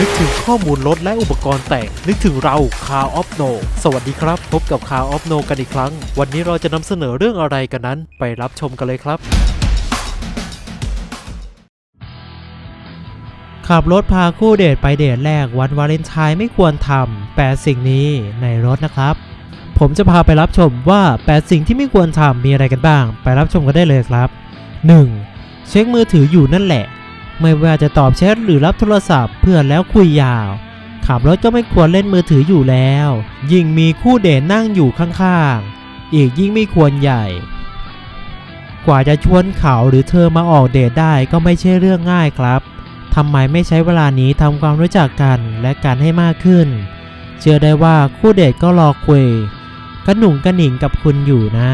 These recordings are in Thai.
นึกถึงข้อมูลรถและอุปกรณ์แต่ง นึกถึงเรา Car of No สวัสดีครับ พบกับ Car of No กันอีกครั้ง วันนี้เราจะนำเสนอเรื่องอะไรกันนั้น ไปรับชมกันเลยครับขับรถพาคู่เดทไปเดทแรกวันวาเลนไทน์ไม่ควรทำแปดสิ่งนี้ในรถนะครับ ผมจะพาไปรับชมว่า 8 สิ่งที่ไม่ควรทำมีอะไรกันบ้าง ไปรับชมกันได้เลยครับ 1. เช็คมือถืออยู่นั่นแหละ ไม่ว่าจะตอบแชทหรือรับโทรศัพท์เพื่อนแล้วคุยยาว ขับรถก็ไม่ควรเล่นมือถืออยู่แล้ว ยิ่งมีคู่เดทนั่งอยู่ข้างๆ อีกยิ่งไม่ควรใหญ่ กว่าจะชวนเขาหรือเธอมาออกเดทได้ก็ไม่ใช่เรื่องง่ายครับทำไมไม่ใช้เวลานี้ทำความรู้จักกันและกันให้มากขึ้น เชื่อได้ว่าคู่เดทก็รอคุยกระหนุ่งกระหนิงกับคุณอยู่นะ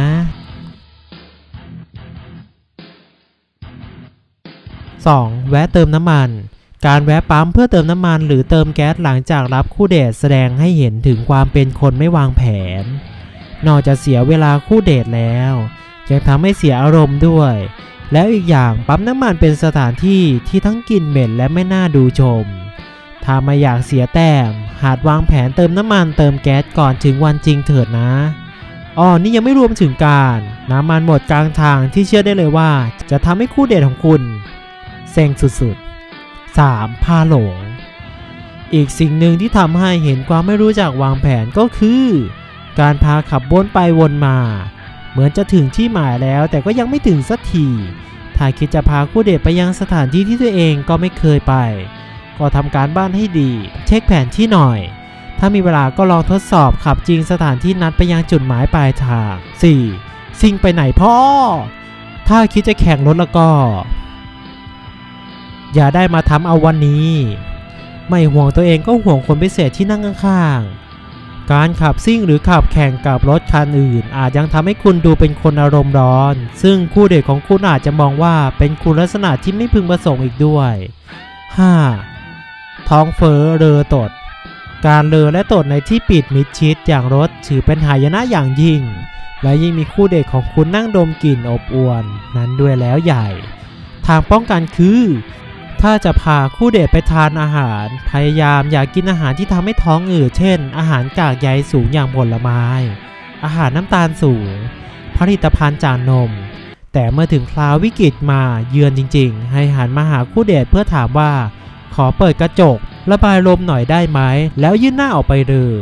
2. แวะเติมน้ำมัน การแวะปั๊มเพื่อเติมน้ำมันหรือเติมแก๊สหลังจากรับคู่เดทแสดงให้เห็นถึงความเป็นคนไม่วางแผน นอกจากเสียเวลาคู่เดทแล้วยังทำให้เสียอารมณ์ด้วย แล้วอีกอย่างปั๊มน้ำมันเป็นสถานที่ที่ทั้งกลิ่นเหม็นและไม่น่าดูชม ถ้าไม่อยากเสียแต้ม หาดวางแผนเติมน้ำมันเติมแก๊สก่อนถึงวันจริงเถิดนะอ๋อนี่ยังไม่รวมถึงการ น้ำมันหมดกลางทางที่เชื่อได้เลยว่า จะทำให้คู่เดทของคุณ เซ็งสุดๆ 3. พาหลง อีกสิ่งหนึ่งที่ทำให้เห็นความไม่รู้จักวางแผนก็คือ การพาขับวนไปวนมา เหมือนจะถึงที่หมายแล้วแต่ก็ยังไม่ถึงสักทีถ้าคิดจะพาคู่เดทไปยังสถานที่ที่ตัวเองก็ไม่เคยไป ก็ทำการบ้านให้ดี เช็คแผนที่หน่อย ถ้ามีเวลาก็ลองทดสอบขับจริงสถานที่นัดไปยังจุดหมายปลายทาง 4. ซิ่งไปไหนพ่อ ถ้าคิดจะแข่งรถแล้วก็ อย่าได้มาทำเอาวันนี้ ไม่ห่วงตัวเองก็ห่วงคนพิเศษที่นั่งข้างๆ การขับซิ่งหรือขับแข่งกับรถคันอื่น อาจยังทำให้คุณดูเป็นคนอารมณ์ร้อน ซึ่งคู่เดทของคุณอาจจะมองว่าเป็นคุณลักษณะที่ไม่พึงประสงค์อีกด้วย 5. ท้องเฟ้อเรอตด การเลอและตดในที่ปิดมิดชิดอย่างรถถือเป็นหายนะอย่างยิ่ง และยิ่งมีคู่เดทของคุณนั่งดมกลิ่นอบอวนนั้นด้วยแล้วใหญ่ ทางป้องกันคือ ถ้าจะพาคู่เดทไปทานอาหาร พยายามอย่ากกินอาหารที่ทำให้ท้องอืดเช่น อาหารกากใยสูงอย่างผลไม้ อาหารน้ำตาลสูง ผลิตภัณฑ์จากนม แต่เมื่อถึงคราววิกฤตมาเยือนจริง ๆ ให้หันมาหาคู่เดทเพื่อถามว่า ขอเปิดกระจก ระบายลมหน่อยได้ไหม แล้วยื่นหน้าออกไปเลย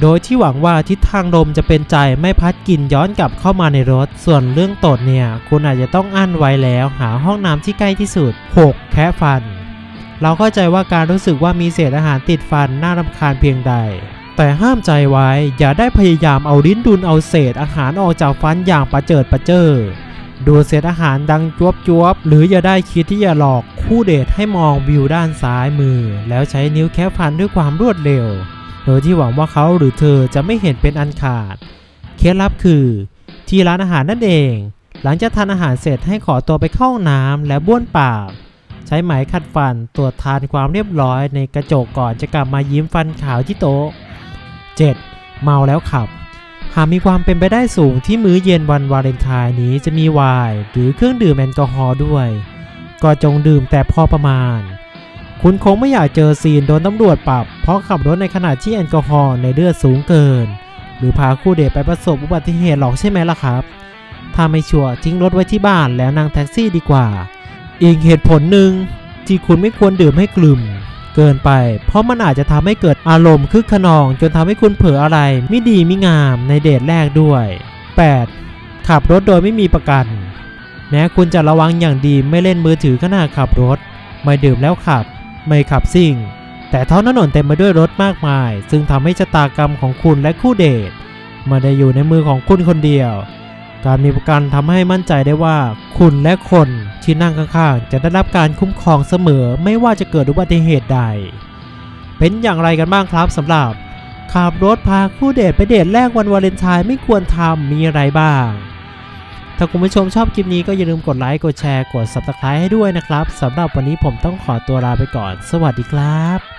โดยที่หวังว่าทิศทางลมจะเป็นใจไม่พัดกลิ่นย้อนกลับเข้ามาในรถ ส่วนเรื่องตดเนี่ย คุณอาจจะต้องอั้นไว้แล้วหาห้องน้ำที่ใกล้ที่สุด 6. แคะฟัน เราเข้าใจว่าการรู้สึกว่ามีเศษอาหารติดฟันน่ารำคาญเพียงใด แต่ห้ามใจไว้อย่าได้พยายามเอาลิ้นดุนเอาเศษอาหารออกจากฟันอย่างประเจิดประเจิอดูเศษอาหารดังจวบจวบหรืออย่าได้คิดที่จะหลอกคู่เดทให้มองวิวด้านซ้ายมือ แล้วใช้นิ้วแคะฟันด้วยความรวดเร็ว โดยที่หวังว่าเขาหรือเธอจะไม่เห็นเป็นอันขาด เคล็ดลับคือ ที่ร้านอาหารนั่นเอง หลังจากทานอาหารเสร็จให้ขอตัวไปเข้าห้องน้ำและบ้วนปาก ใช้ไหมขัดฟันตรวจทานความเรียบร้อยในกระจกก่อนจะกลับมายิ้มฟันขาวที่โต๊ะ 7. เมาแล้วขับ หากมีความเป็นไปได้สูงที่มื้อเย็นวันวาเลนไทน์นี้จะมีไวน์หรือเครื่องดื่มแอลกอฮอล์ด้วย ก็จงดื่มแต่พอประมาณ คุณคงไม่อยากเจอซีนโดนตำรวจปรับ เพราะขับรถในขณะที่แอลกอฮอล์ในเลือดสูงเกิน หรือพาคู่เดทไปประสบอุบัติเหตุหรอกใช่ไหมล่ะครับ ถ้าไม่ชัวร์ทิ้งรถไว้ที่บ้านแล้วนั่งแท็กซี่ดีกว่า อีกเหตุผลหนึ่งที่คุณไม่ควรดื่มให้กลุ่ม เกินไป เพราะมันอาจจะทำให้เกิดอารมณ์คึกขนอง จนทำให้คุณเผลออะไรไม่ดีไม่งามในเดทแรกด้วย 8. ขับรถโดยไม่มีประกัน แม้คุณจะระวังอย่างดีไม่เล่นมือถือขณะขับรถ ไม่ดื่มแล้วขับ ไม่ขับซิ่ง แต่ท้องถนนเต็มไปด้วยรถมากมาย ซึ่งทำให้ชะตากรรมของคุณและคู่เดทไม่ได้อยู่ในมือของคุณคนเดียว การมีประกันทำให้มั่นใจได้ว่า คุณและคนที่นั่งข้างๆ จะได้รับการคุ้มครองเสมอไม่ว่าจะเกิดอุบัติเหตุใด เป็นอย่างไรกันบ้างครับสำหรับขับรถพาคู่เดทไปเดทแรกวันวาเลนไทน์ไม่ควรทำมีอะไรบ้าง ถ้าคุณผู้ชมชอบคลิปนี้ก็อย่าลืมกดไลค์ กดแชร์ กด subscribe ให้ด้วยนะครับสำหรับวันนี้ผมต้องขอตัวลาไปก่อน สวัสดีครับ